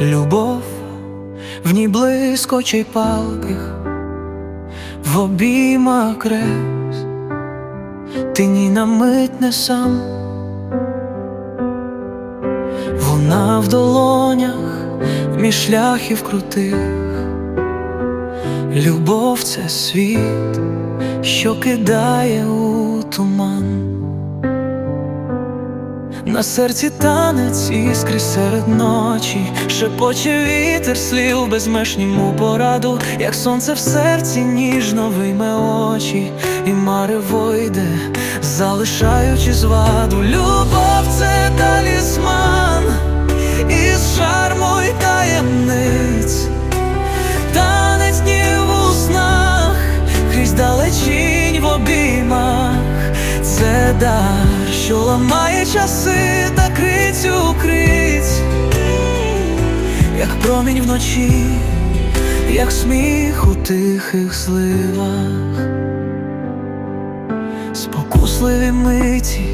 Любов в ній блискочий палких, в обіймах крес, ти ні на мить не сам, вона в долонях, між шляхів крутих, любов це світ, що кидає у туман. На серці танець іскри серед ночі, шепоче вітер слів безмежньому пораду, як сонце в серці ніжно вийме очі, і марево йде, залишаючи зваду. Любов це талісман, із шарму й таємниць, танець днів у снах, крізь далечінь в обіймах, це дар, що ламає часи та крицю крить, як промінь вночі, як сміх у тихих сливах, спокусливі миті,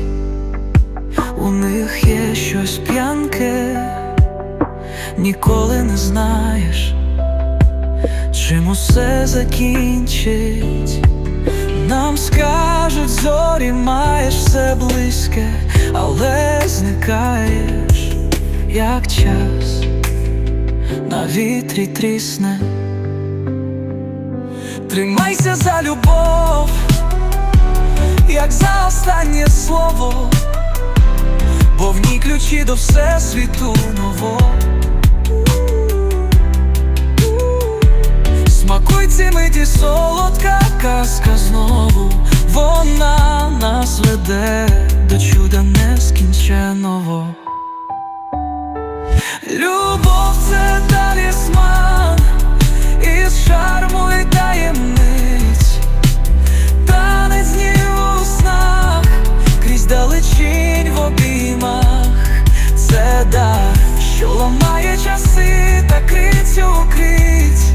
у них є щось п'янке, ніколи не знаєш, чим усе закінчить. Нам зорі, маєш все близьке, але зникаєш, як час на вітрі трісне. Тримайся за любов, як за останнє слово, бо в ній ключі до всесвіту нового. Веде до чуда нескінченого. Любов це талісман із шарму й таємниць, танець днів у снах, крізь далечінь в обіймах, це дар, що ламає часи та крицю крить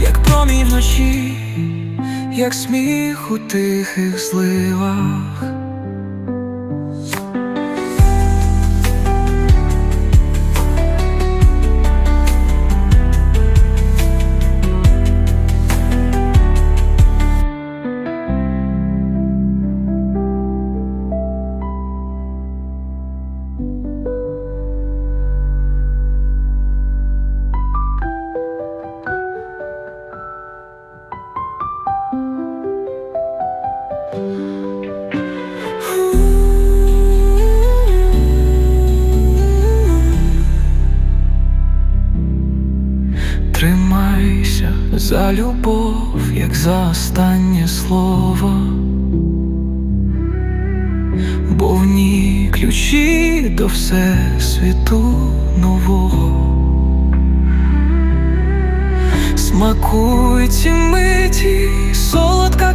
як промінь вночі, як сміх у тихих зливах. Тримайся за любов, як за останнє слово, бо в ній ключі до всесвіту нового. Смакуй ці миті, солодка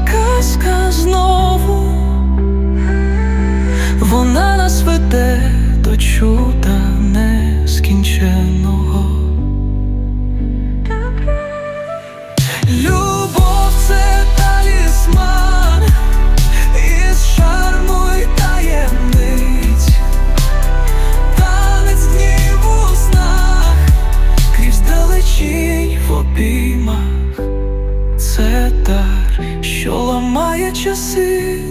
чуда нескінченого. Любов це талісман із шарму й танець днів у крізь далечінь в обіймах, це дар, що ламає часи